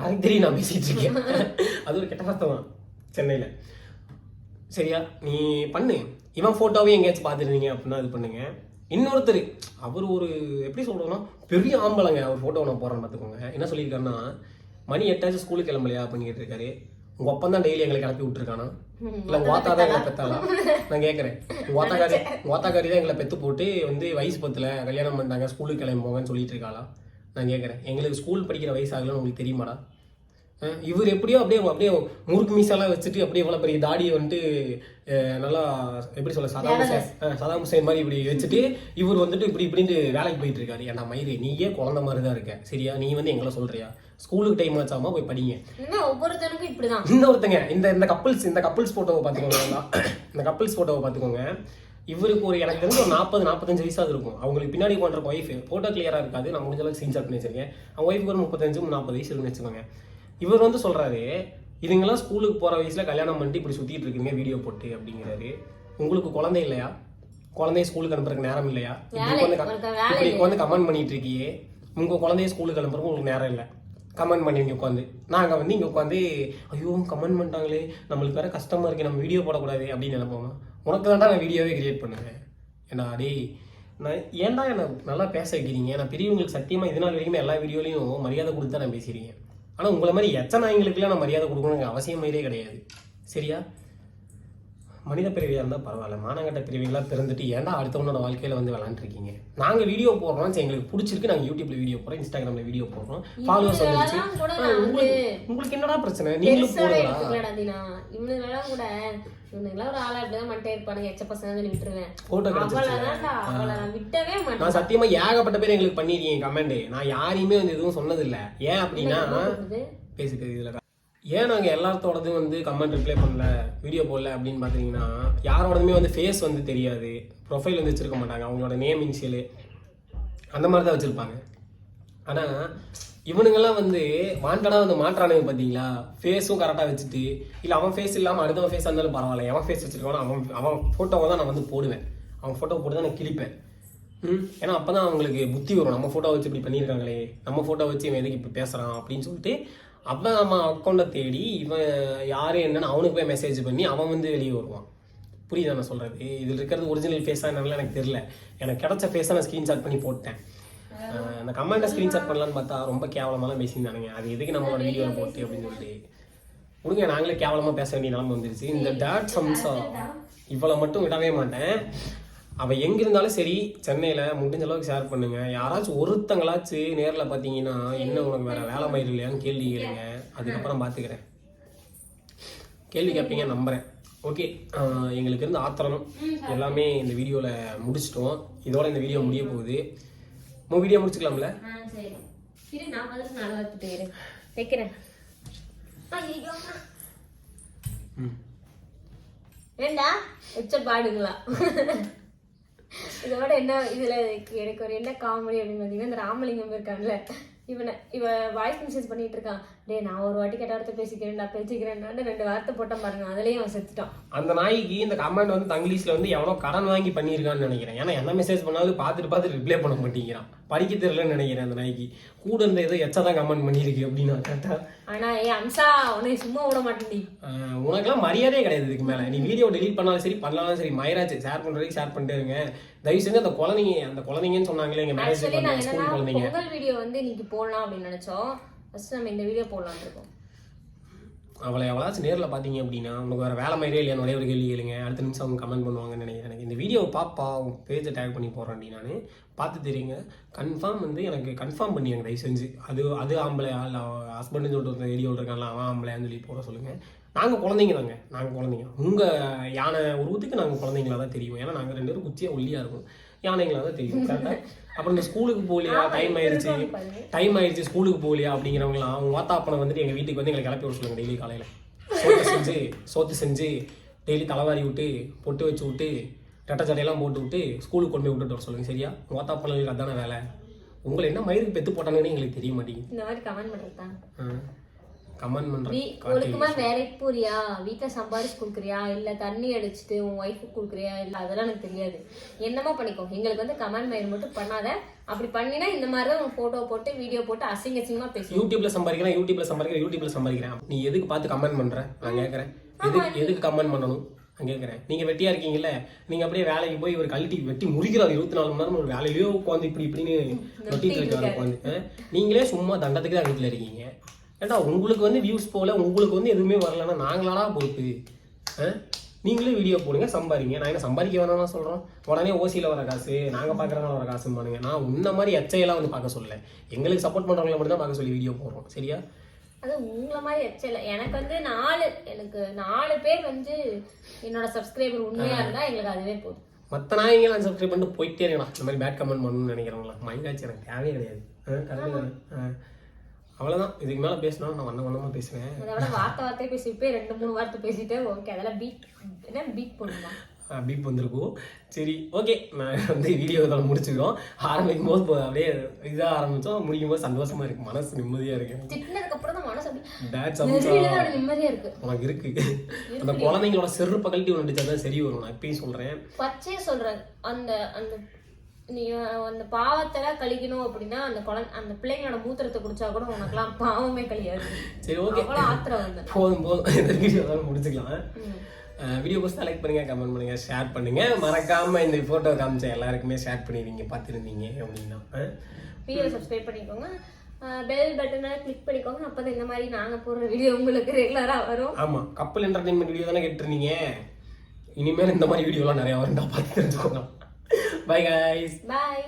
யாருக்கு தெரியும் நான் பேசிட்டு இருக்கேன். அது ஒரு கெட்ட வார்த்தை தான். சென்னையில. சரியா? நீ பண்ணு. இவன் போட்டோவே எங்கேயாச்சும் பார்த்துருந்தீங்க அப்படின்னா இது பண்ணுங்க. இன்னொருத்தர் அவர் ஒரு எப்படி சொல்றோம்னா பெரிய ஆம்பளைங்க. அவர் போட்டோ நான் போறேன்னு பார்த்துக்கோங்க. என்ன சொல்லியிருக்காருன்னா மணி எட்டாச்சும் ஸ்கூலுக்கு கிளம்பலையா அப்படின்னு கேட்டிருக்காரு. உங்க அப்பா தான் டெய்லி எங்களை கிளப்பி விட்டுருக்கானா? இல்ல உங்க வாத்தா தான் எங்களை பெத்தாளா? நான் கேட்கறேன் உங்க வாத்தாக்காரி (laughs) உங்க வாத்தாக்காரி தான் எங்களை பெத்து போட்டு வந்து வயசு பத்துல கல்யாணம் பண்ணிட்டாங்க ஸ்கூலுக்கு கிளம்பி போங்கன்னு சொல்லிட்டு இருக்காளா? நான் கேட்கறேன் எங்களுக்கு ஸ்கூல் படிக்கிற வயசு ஆகலன்னு உங்களுக்கு தெரியுமாடா? இவர் எப்படியோ அப்படியே அப்படியே முறுக்கு மீசெல்லாம் வச்சுட்டு அப்படியே இவ்வளோ பெரிய தாடியை வந்துட்டு நல்லா எப்படி சொல்ல சதாம் ஹுசேன் சதாம் ஹுசேன் மாதிரி இப்படி வச்சுட்டு இவர் வந்துட்டு இப்படி இப்படின்னு வேலைக்கு போயிட்டு இருக்காரு. ஏன்டா மயிறு நீயே குழந்த மாதிரி தான் இருக்க. சரியா? நீ வந்து எங்களை சொல்றியா? ஸ்கூலுக்கு டைம் ஆச்சாமா போய் படிங்க. ஒவ்வொருத்தனுக்கும் இப்படிதான்? இன்னொருத்தங்க இந்த இந்த கப்பிள்ஸ் இந்த கப்பிள்ஸ் போட்டோவை பார்த்துக்கோங்க. இந்த கப்பிள்ஸ் போட்டோவை பார்த்துக்கோங்க. இவருக்கு ஒரு எனக்கு தெரிஞ்ச ஒரு நாற்பது நாற்பத்தஞ்சு வயசாவது இருக்கும். அவங்களுக்கு பின்னாடி உட்காந்துருக்க ஒய்ஃப் போட்டோ கிளியரா இருக்காது. நான் முடிஞ்ச அளவுக்கு ஸ்க்ரீன்ஷாட் பண்ணி வச்சிருக்கேன். அவங்க ஒய்ஃபுக்கு ஒரு முப்பத்தஞ்சு நாற்பது வயசு இருக்குன்னு வச்சுக்கோங்க. இவர் வந்து சொல்றாரு இதுங்கெல்லாம் ஸ்கூலுக்கு போற வயசுல கல்யாணம் பண்ணிட்டு இப்படி சுத்திட்டு இருக்கீங்க வீடியோ போட்டு அப்படிங்கிறாரு. உங்களுக்கு குழந்தை இல்லையா? குழந்தைய ஸ்கூலுக்கு அனுப்புறதுக்கு நேரம் இல்லையா? இப்படி உட்காந்து கமெண்ட் பண்ணிட்டு இருக்கியே உங்க குழந்தைய ஸ்கூலுக்கு அனுப்புறதுக்கு உங்களுக்கு நேரம் இல்லை. கமெண்ட் பண்ணுவீங்க உட்காந்து. நாங்கள் வந்து இங்கே உட்காந்து ஐயோ கமெண்ட் பண்ணிட்டாங்களே நம்மளுக்கு வேற கஷ்டமா இருக்கு நம்ம வீடியோ போடக்கூடாது அப்படின்னு நினைப்போம்? உனக்கு தான்டா நான் வீடியோவே கிரியேட் பண்ணுவேன். ஏன்னா டேய் நான் ஏன்டா என்ன நல்லா பேச வைக்கிறீங்க? நான் பெரியவங்களுக்கு சத்தியமா இது நாள் வரைக்குமே எல்லா வீடியோலையும் மரியாதை கொடுத்து தான் நான் பேசியிருக்கேன். ஆனால் உங்களை மாதிரி எத்தனை நாய்களுக்குலாம் நான் மரியாதை கொடுக்கணுங்க அவசியமே கிடையாது. சரியா? மனித பிறவியாக இருந்தால் பரவாயில்ல. மானங்கட்ட பிறவிகளாக பிறந்துட்டு ஏன்டா அடுத்தவனோட வாழ்க்கையில் வந்து விளாண்டுருக்கீங்க நாங்கள் வீடியோ போடுறோம். சரி எங்களுக்கு பிடிச்சிருக்கு. நாங்கள் யூடியூப்ல வீடியோ போடுறோம். இன்ஸ்டாகிராமில் வீடியோ போடுறோம். ஃபாலோவர்ஸ் வந்துருச்சு உங்களுக்கு உங்களுக்கு என்னடா பிரச்சனை? நீங்களும் இவனுங்கெல்லாம் கூட இவனுங்கெல்லாம் ஒரு ஆளா இப்படிதான் மட்டை இருப்பானுங்க. எச்ச பசங்க விட்டுருவேன். போட்டோ நான் விட்டவே மாட்டேன். நான் சத்தியமா ஏகப்பட்ட பேர் எங்களுக்கு பண்ணிருக்கீங்க கமெண்ட் நான் யாரையுமே வந்து எதுவும் சொன்னது இல்ல ஏன் அப்படின்னா? பேசிட்டு இதுல ஏன் நாங்கள் எல்லாத்தோடதும் வந்து கமெண்ட் ரிப்ளை பண்ணல வீடியோ போடல அப்படின்னு பார்த்தீங்கன்னா யாரோடதுமே வந்து ஃபேஸ் வந்து தெரியாது. ப்ரொஃபைல் வந்து வச்சுருக்க மாட்டாங்க. அவங்களோட நேம் இன்ஷியலு அந்த மாதிரி தான் வச்சுருப்பாங்க. ஆனால் இவனுங்கெல்லாம் வந்து வாண்டடாக வந்து மாற்றானுங்க பார்த்தீங்களா ஃபேஸும் கரெக்டாக வச்சுட்டு இல்லை அவன் ஃபேஸ் இல்லாமல் அடுத்தவன் ஃபேஸ் இருந்தாலும் பரவாயில்ல. எவன் ஃபேஸ் வச்சிருக்கானோ அவன் அவன் ஃபோட்டோவை தான் நான் வந்து போடுவேன். அவன் ஃபோட்டோவை போட்டு தான் நான் கிழிப்பேன். ம்? ஏன்னா அப்பதான் அவங்களுக்கு புத்தி வரும். நம்ம ஃபோட்டோ வச்சு இப்படி பண்ணியிருக்காங்களே நம்ம ஃபோட்டோ வச்சு இவன் எதுக்கு இப்படி பேசுகிறான் அப்படின்னு சொல்லிட்டு அவன் அவன் அக்கௌண்ட்டை தேடி இவன் யார் என்னன்னு அவனுக்கு போய் மெசேஜ் பண்ணி அவன் வந்து வெளியே வருவான். புரியுது நான் சொல்கிறது இதில் இருக்கிறது ஒரிஜினல் ஃபேஸாக என்னன்னு எனக்கு தெரியல. எனக்கு கிடச்ச ஃபேஸை நான் ஸ்க்ரீன்ஷாட் பண்ணி போட்டேன். அந்த கமெண்ட்டை ஸ்க்ரீன்ஷாட் பண்ணலான்னு பார்த்தா ரொம்ப கேவலமாலாம் பேசியிருந்தானுங்க அது எதுக்கு நம்மளோட வீடியோவில் போட்டு அப்படின்னு சொல்லிட்டு. கொடுங்க நாங்களே கேவலமாக பேச வேண்டிய நிலம வந்துருச்சு. இந்த டேட் சம்சா இவ்வளோ மட்டும் விடவே மாட்டேன். அவ எங்க இருந்தாலும் சரி சென்னையில முடிஞ்ச அளவுக்கு ஷேர் பண்ணுங்க. யாராச்சும் ஒருத்தங்களாச்சும் நேர்ல பாத்தீங்கன்னா என்ன உனக்கு வேற வேலை மயிர் இல்லையான்னு கேள்வி கேளுங்க. அதுக்கப்புறம் பாத்துக்கிறேன். கேள்வி கேட்பீங்க நம்புறேன். ஓகே எங்களுக்கு இருந்த ஆத்திரம் எல்லாமே இந்த வீடியோல முடிச்சிட்டோம். இதோட இந்த வீடியோ முடிய போகுது. வீடியோ முடிச்சுக்கலாம்ல? வைக்கிறேன். ஏண்டா? எச்ச பாடுங்களா? இதோட என்ன இதுல எனக்கு ஒரு என்ன காமெடி அப்படின்னு பாத்தீங்கன்னா இந்த ராமலிங்கம் இருக்கான்ல இவனை இவ வாய்ஸ் மெசேஜ் பண்ணிட்டு இருக்கான். டேய் நான் ஒரு வாட்டி கெட்ட வார்த்தை பேசிக்கிறேன்டா பேசிக்கிறேன்டான்னு ரெண்டு வார்த்தை போட்டேன் பாருங்க. அதுலயும் அவன் செத்துட்டான். அந்த நாய்க்கு இந்த கமெண்ட் வந்து தங்கிலீஷ்ல வந்து எவனோ கடன் வாங்கி பண்ணியிருக்கான்னு நினைக்கிறேன். ஏன்னா என்ன மெசேஜ் பண்ணாலும் பார்த்துட்டு பார்த்துட்டு ரிப்ளை பண்ண மாட்டேங்கிறான். படிக்க தெரியலன்னு நினைக்கிறேன் அந்த நாய்க்கு. கூட இருந்த ஏதோ எச்சா தான் கமெண்ட் பண்ணியிருக்கு அப்படின்னா கரெக்டா ஆனா ஏ அம்சா உன்னை சும்மா விட மாட்டேன்டி. ஆஹ் உனக்கெல்லாம் மரியாதையே கிடையாது இதுக்கு மேல. நீ வீடியோ டெலீட் பண்ணாலும் சரி பண்ணாலும் சரி மயிராச்சு ஷேர் பண்றதுக்கு ஷேர் பண்ணிட்டே இருங்க. தயவு செஞ்சு அந்த குழந்தைங்க அந்த குழந்தைங்கன்னு சொன்னாங்களே எங்க மேரேஜ் ஸ்கூல் குழந்தைங்க. பொங்கல் வீடியோ வந்து இன்னைக்கு போடலாம் அப்படின்னு நினைச்சோம். ஃபஸ்ட்டு நம்ம இந்த வீடியோ போடலான்னு இருக்கோம். அவளை எவ்வளாச்சும் நேரில் பார்த்தீங்க அப்படின்னா உங்களுக்கு வேறு வேலை மாதிரியே இல்லையா? ஒரே ஒரு கேள்வி கேளுங்க. அடுத்த நிமிஷம் அவங்க கமெண்ட் பண்ணுவாங்கன்னு நினைக்கிறேன். எனக்கு இந்த வீடியோ பாப்பா உங்க பேஜை டேக் பண்ணி போடுறேன் நான். பார்த்து தெரியுங்க. கன்ஃபார்ம் வந்து எனக்கு கன்ஃபார்ம் பண்ணியாங்க தயவு செஞ்சு. அது அது ஆம்பளையா இல்லை ஹஸ்பண்டுன்னு சொல்லிட்டு ஒருத்தர் வீடியோ இருக்காங்களா அவன் ஆம்பளையான்னு சொல்லி போட சொல்லுங்கள் நாங்கள் குழந்தைங்க தாங்க. நாங்கள் குழந்தைங்க. உங்கள் யானை உருவத்துக்கு நாங்கள் குழந்தைங்களா தான் தெரியும். ஏன்னா நாங்கள் ரெண்டு பேரும் குச்சியாக ஒல்லியாக இருக்கும். யானைங்களாக தான் தெரியும் கரெக்டாக அப்புறம் இந்த ஸ்கூலுக்கு போகலையா? டைம் ஆயிடுச்சு. டைம் ஆயிடுச்சு ஸ்கூலுக்கு போகலையா அப்படிங்கிறவங்களாம். அவங்க வாத்தாப்பனை வந்துட்டு எங்கள் வீட்டுக்கு வந்து எங்களை கிளப்பி விட சொல்லுங்க டெய்லி காலையில். சோத்து செஞ்சு சோத்து செஞ்சு டெய்லி தலைவாரி விட்டு பொட்டு வச்சு விட்டு ரெட்டை சட்டையெல்லாம் போட்டு விட்டு ஸ்கூலுக்கு கொண்டு போய் விட்டுட்டு வர சொல்லுங்க. சரியா? உங்கள் வாத்தாப்பனுக்கு அதான வேலை? உங்களை என்ன மயிருக்கு பெத்து போட்டாங்கன்னு எங்களுக்கு தெரிய மாட்டேங்குது. இந்த மாதிரி கமெண்ட் பண்றது தான் கமெண்ட் வீ பண்ணுறேன் ஒழுக்கமா வேலைக்கு போறியா? வீட்டுல சம்பாரிச்சு கொடுக்குறியா? இல்ல தண்ணி அடிச்சுட்டு உன் ஒய்ஃபுக்கு கொடுக்குறியா? இல்ல அதெல்லாம் எனக்கு தெரியாது. என்னமோ பண்ணிக்கோ. எங்களுக்கு வந்து கமெண்ட் மயில் மட்டும் பண்ணாத. அப்படி பண்ணினா இந்த மாதிரி தான் உன் போட்டோ போட்டு வீடியோ போட்டு அசிங்க அசிங்கமா யூடியூப்ல சம்பாதிக்கிறேன் யூடியூப்ல சம்பாதிக்கிறேன் யூடியூப்ல சம்பாதிக்கிறேன். நீ எதுக்கு பார்த்து கமெண்ட் பண்ற? நான் கேட்கறேன் எதுக்கு எதுக்கு கமெண்ட் பண்ணணும்? நான் கேட்கறேன் நீங்க வெட்டியா இருக்கீங்கல்ல நீங்க அப்படியே வேலைக்கு போய் ஒரு கழட்டி வெட்டி முறிக்கிறார் இருபத்தி நாலு மணி நேரம் ஒரு வேலையிலயோ உட்காந்து இப்படி இப்படின்னு வெட்டிட்டு இருக்காரு உட்காந்து நீங்களே சும்மா தண்டத்துக்கு தான் வீட்டுல இருக்கீங்க. ஏண்டா உங்களுக்கு வந்து வியூஸ் போல உங்களுக்கு வந்து எதுவுமே வரலன்னா நாங்களாடா போட்டு ஆ? நீங்களே வீடியோ போடுங்க சம்பாதிங்க. நான் என்ன சம்பாதிக்க வேணாம்னு சொல்றோம். உடனே ஓசியில் வர காசு நாங்க பார்க்கறதுனால வர காசு பாருங்க. நான் உன்ன மாதிரி எச்சையெல்லாம் வந்து பார்க்க சொல்லல. எங்களுக்கு சப்போர்ட் பண்றவங்களை மட்டும் தான் பார்க்க சொல்லி வீடியோ போடுறோம். சரியா? அது உங்களை மாதிரி எச்சல எனக்கு வந்து நாலு எனக்கு நாலு பேர் வந்து என்னோட சப்ஸ்கிரைபர் உண்மையா இருந்தா எங்களுக்கு அதுவே போதும். மற்ற நாயங்களாம் சப்ஸ்கிரைப் பண்ணிட்டு போயிட்டே இருக்கணும். இந்த மாதிரி பேட் கமெண்ட் பண்ணணும்னு நினைக்கிறவங்களா மைண்டாச்சு எனக்கு தேவையே கிடையாது. அவ்வளவுதான். இதுக்கு மேல பேசினா நான் வண்ண வண்ணமா பேசுவேன். அதை விட வார்த்தை வார்த்தையே பேசி இப்போ ரெண்டு மூணு வார்த்தை பேசிட்டு ஓகே அதெல்லாம் பீட் என்ன பீட் பண்ணுமா பீப் வந்திருக்கும் சரி ஓகே நான் வந்து வீடியோ இதெல்லாம் முடிச்சுக்கிறோம். ஆரம்பிக்கும் போது அப்படியே இதாக ஆரம்பிச்சோம். முடிக்கும் போது சந்தோஷமா இருக்கு. மனசு நிம்மதியா இருக்கு. உனக்கு இருக்கு. அந்த குழந்தைங்களோட செருப்பை கழட்டி ஒன்று தான் சரி வரும். நான் இப்பயும் சொல்றேன். பச்சையா சொல்றேன் அந்த அந்த நீ அந்த பாவத்தெல்லாம் கழிக்கணும் அப்படின்னா அந்த குழந்தை அந்த பிள்ளைங்களோட மூத்திரத்தை குடிச்சா கூட உனக்கெல்லாம் பாவமே கழியாது. சரி ஓகே ஆத்திரம் வந்து போதும் போதும். இந்த வீடியோ முடிச்சுக்கலாம். வீடியோ போஸ்ட் லைக் பண்ணுங்க கமெண்ட் பண்ணுங்க ஷேர் பண்ணுங்க. மறக்காம இந்த போட்டோ காமிச்ச எல்லாருக்குமே ஷேர் பண்ணிருந்தீங்க பார்த்துருந்தீங்க அப்படின்னா? வீடியோ சப்ஸ்கிரைப் பண்ணிக்கோங்க. பெல் பட்டனை கிளிக் பண்ணிக்கோங்க. அப்பதான் இந்த மாதிரி நாங்க போடுற வீடியோ உங்களுக்கு ரெகுலரா வரும். ஆமா கப்பல் என்டர்டைன்மெண்ட் வீடியோ தானே கேட்டிருந்தீங்க. இனிமேல் இந்த மாதிரி வீடியோலாம் நிறைய வரும் பார்த்து தெரிஞ்சுக்கோங்க. By guys bye